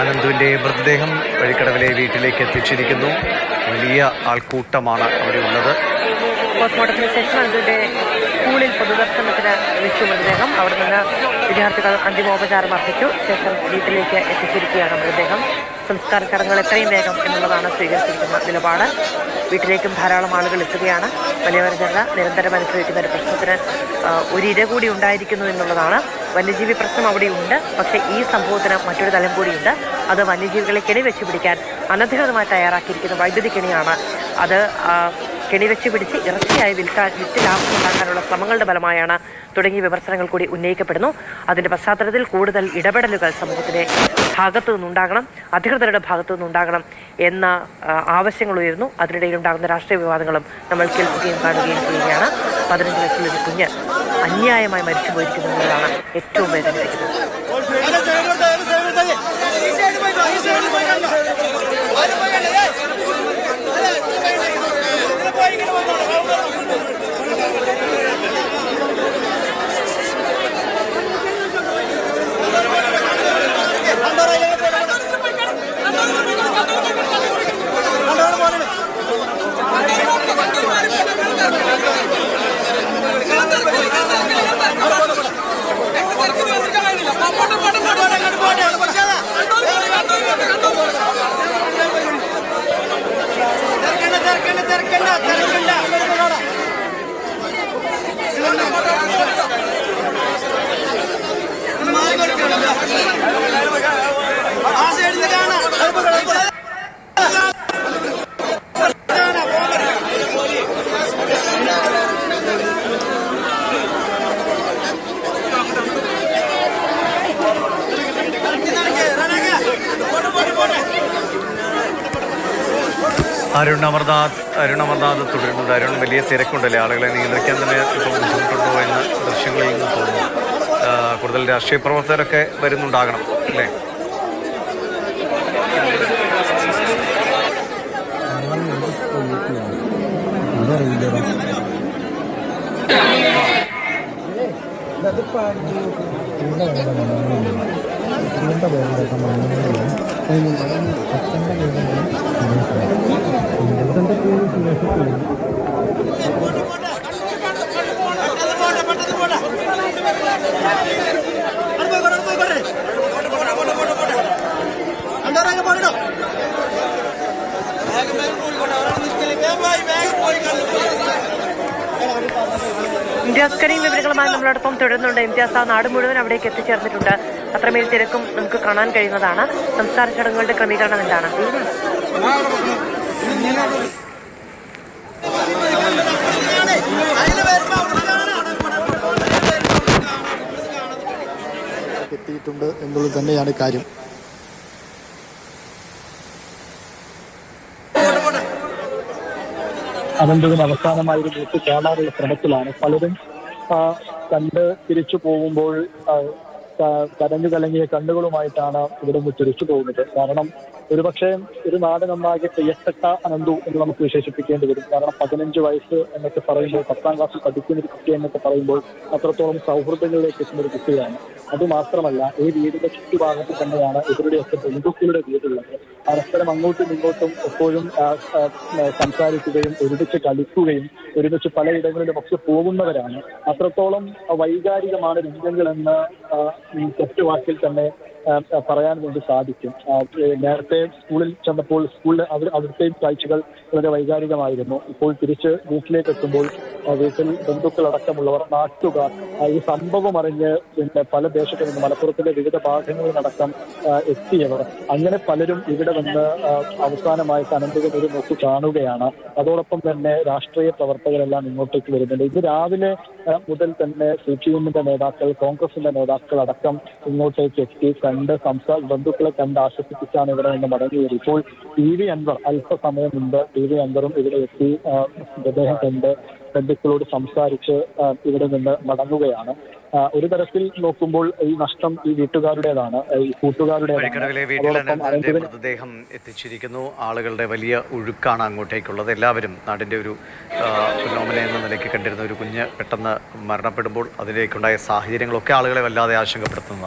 അനന്തുവിന്റെ മൃതദേഹം വഴിക്കടവിലെ വീട്ടിലേക്ക് എത്തിച്ചിരിക്കുന്നു. വലിയ ആൾക്കൂട്ടമാണ് അവിടെ ഉള്ളത്. പോസ്റ്റ്മോർട്ടത്തിന് ശേഷം അനന്തുവിന്റെ സ്കൂളിൽ പൊതുദർശനത്തിന് വെച്ചു മൃതദേഹം. അവിടെ നിന്ന് വിദ്യാർത്ഥികൾ അന്തിമോപചാരം അർപ്പിച്ചു. ശേഷം വീട്ടിലേക്ക് എത്തിച്ചിരിക്കുകയാണ് മൃതദേഹം. സംസ്കാര ചടങ്ങുകൾ എത്രയും വേഗം എന്നുള്ളതാണ് സ്വീകരിച്ചിരിക്കുന്ന നിലപാട്. വീട്ടിലേക്കും ധാരാളം ആളുകൾ എത്തുകയാണ്. വലിയവർ ജനത നിരന്തരം അനുഭവിക്കുന്ന ഒരു പ്രശ്നത്തിന് ഒരിര കൂടി ഉണ്ടായിരിക്കുന്നു എന്നുള്ളതാണ്. വന്യജീവി പ്രശ്നം അവിടെയുണ്ട്. പക്ഷേ ഈ സംഭവത്തിന് മറ്റൊരു തലം കൂടിയുണ്ട്. അത് വന്യജീവികളെ കെണി വെച്ച് പിടിക്കാൻ അനധികൃതമായി തയ്യാറാക്കിയിരിക്കുന്ന വൈദ്യുതി കെണിയാണ്. അത് കെണി വെച്ച് പിടിച്ച് ഇറച്ചിയായി വിൽക്കാൻ വിറ്റ് ലാഭം ഉണ്ടാക്കാനുള്ള ശ്രമങ്ങളുടെ ഫലമായാണ് തുടങ്ങിയ വിമർശനങ്ങൾ കൂടി ഉന്നയിക്കപ്പെടുന്നു. അതിന്റെ പശ്ചാത്തലത്തിൽ കൂടുതൽ ഇടപെടലുകൾ സമൂഹത്തിന്റെ ഭാഗത്തു നിന്നുണ്ടാകണം അധികൃതരുടെ ഭാഗത്തു നിന്നുണ്ടാകണം എന്ന ആവശ്യങ്ങൾ ഉയരുന്നു. അതിനിടയിൽ ഉണ്ടാകുന്ന രാഷ്ട്രീയ വിവാദങ്ങളും നമ്മൾ കേൾക്കുകയും കാണുകയും ചെയ്യുകയാണ്. പതിനഞ്ച് വയസ്സിലൊരു കുഞ്ഞ്. അന്യായമായി മരിച്ചു പോയിരിക്കുന്നു എന്നതാണ് ഏറ്റവും വേദനിപ്പിക്കുന്നത് അരുൺ അരുണമർദാത് തുടരുന്നുണ്ട് അരുൺ വലിയ തിരക്കുണ്ടല്ലേ? ആളുകളെ നിയന്ത്രിക്കാൻ തന്നെ ഇപ്പോൾ ബുദ്ധിമുട്ടുണ്ടോ എന്ന് ദൃശ്യങ്ങളിൽ നിന്ന് തോന്നുന്നു. കൂടുതൽ രാഷ്ട്രീയ പ്രവർത്തകരൊക്കെ വരുന്നുണ്ടാകണം അല്ലേ? ഇംതിയാസ് കരീം വിവരങ്ങളുമായി നമ്മളോടൊപ്പം തുടരുന്നുണ്ട്. ഇന്ത്യാസ് ആ നാട് മുഴുവൻ അവിടേക്ക് എത്തിച്ചേർന്നിട്ടുണ്ട്. അത്രമേൽ തിരക്കും നമുക്ക് കാണാൻ കഴിയുന്നതാണ്. സംസ്കാര ചടങ്ങുകളുടെ ക്രമീകരണം എന്താണ്? എത്തിയിട്ടുണ്ട് എന്നുള്ളത് തന്നെയാണ് കാര്യം. അനന്തതിന് അവസാനമായി ഒരു വീട്ടിൽ കാണാനുള്ള ശ്രമത്തിലാണ്. പലരും കണ്ട് തിരിച്ചു പോകുമ്പോൾ കരഞ്ഞു കലങ്ങിയ കണ്ണുകളുമായിട്ടാണ് ഇവിടെ തിരിച്ചു പോകുന്നത്. കാരണം ഒരുപക്ഷെ ഒരു നാടിനൊന്നാകെ പ്രിയപ്പെട്ട അനന്തു എന്ന് നമുക്ക് വിശേഷിപ്പിക്കേണ്ടി വരും. കാരണം പതിനഞ്ച് വയസ്സ് എന്നൊക്കെ പറയുമ്പോൾ പത്താം ക്ലാസ് പഠിക്കുന്ന ഒരു കുട്ടി എന്നൊക്കെ പറയുമ്പോൾ അത്രത്തോളം സൗഹൃദങ്ങളിലേക്ക് എത്തുന്ന ഒരു കുട്ടിയാണ്. അതുമാത്രമല്ല ഈ വീടിന്റെ ചുറ്റുഭാഗത്ത് തന്നെയാണ് ഇവരുടെയൊക്കെ ബന്ധുക്കളുടെ വീടുള്ളത്. പരസ്പരം അങ്ങോട്ടും ഇങ്ങോട്ടും എപ്പോഴും സംസാരിക്കുകയും ഒരുമിച്ച് കളിക്കുകയും ഒരുമിച്ച് പലയിടങ്ങളിലും ഒക്കെ പോകുന്നവരാണ്. അത്രത്തോളം വൈകാരികമാണ് രംഗങ്ങൾ എന്ന് ഈ ഒറ്റവാക്കിൽ തന്നെ പറയാൻ വേണ്ടി സാധിക്കും. നേരത്തെ സ്കൂളിൽ ചെന്നപ്പോൾ സ്കൂളിലെ അവർ അവിടുത്തെയും കാഴ്ചകൾ വളരെ വൈകാരികമായിരുന്നു. ഇപ്പോൾ തിരിച്ച് വീട്ടിലേക്ക് എത്തുമ്പോൾ വീട്ടിൽ ബന്ധുക്കളടക്കമുള്ളവർ നാട്ടുകാർ ഈ സംഭവം അറിഞ്ഞ് പിന്നെ പല ദേശത്തു നിന്ന് മലപ്പുറത്തിന്റെ വിവിധ ഭാഗങ്ങളിൽ അടക്കം എത്തിയവർ. അങ്ങനെ പലരും ഇവിടെ വന്ന് അവസാനമായി അനന്തകം ഒരു നോക്ക് കാണുകയാണ്. അതോടൊപ്പം തന്നെ രാഷ്ട്രീയ പ്രവർത്തകരെല്ലാം ഇങ്ങോട്ടേക്ക് വരുന്നുണ്ട്. ഇത് രാവിലെ മുതൽ തന്നെ സി പി എമ്മിന്റെ നേതാക്കൾ കോൺഗ്രസിന്റെ നേതാക്കൾ അടക്കം ഇങ്ങോട്ടേക്ക് എത്തി കണ്ട് സംസാ ബന്ധുക്കളെ കണ്ട് ആശ്വസിപ്പിച്ചാണ് ഇവിടെ നിന്ന് മടങ്ങിയത്. ഇപ്പോൾ ടി വി അൻവർ അല്പസമയം മുമ്പ് ടി വി അൻവറും ഇവിടെ എത്തി മൃതദേഹം കണ്ട് ബന്ധുക്കളോട് സംസാരിച്ച് ഇവിടെ നിന്ന് മടങ്ങുകയാണ്. ഒരു തരത്തിൽ നോക്കുമ്പോൾ ഈ നഷ്ടം ഈ വീട്ടുകാരുടേതാണ് ഈ കൂട്ടുകാരുടേതാണ്. മൃതദേഹം എത്തിച്ചിരിക്കുന്നു. ആളുകളുടെ വലിയ ഒഴുക്കാണ് അങ്ങോട്ടേക്കുള്ളത്. എല്ലാവരും നാടിന്റെ ഒരു എന്ന നിലയ്ക്ക് കണ്ടിരുന്ന ഒരു കുഞ്ഞ് പെട്ടെന്ന് മരണപ്പെടുമ്പോൾ അതിലേക്കുണ്ടായ സാഹചര്യങ്ങളൊക്കെ ആളുകളെ വല്ലാതെ ആശങ്കപ്പെടുത്തുന്നതാണ്.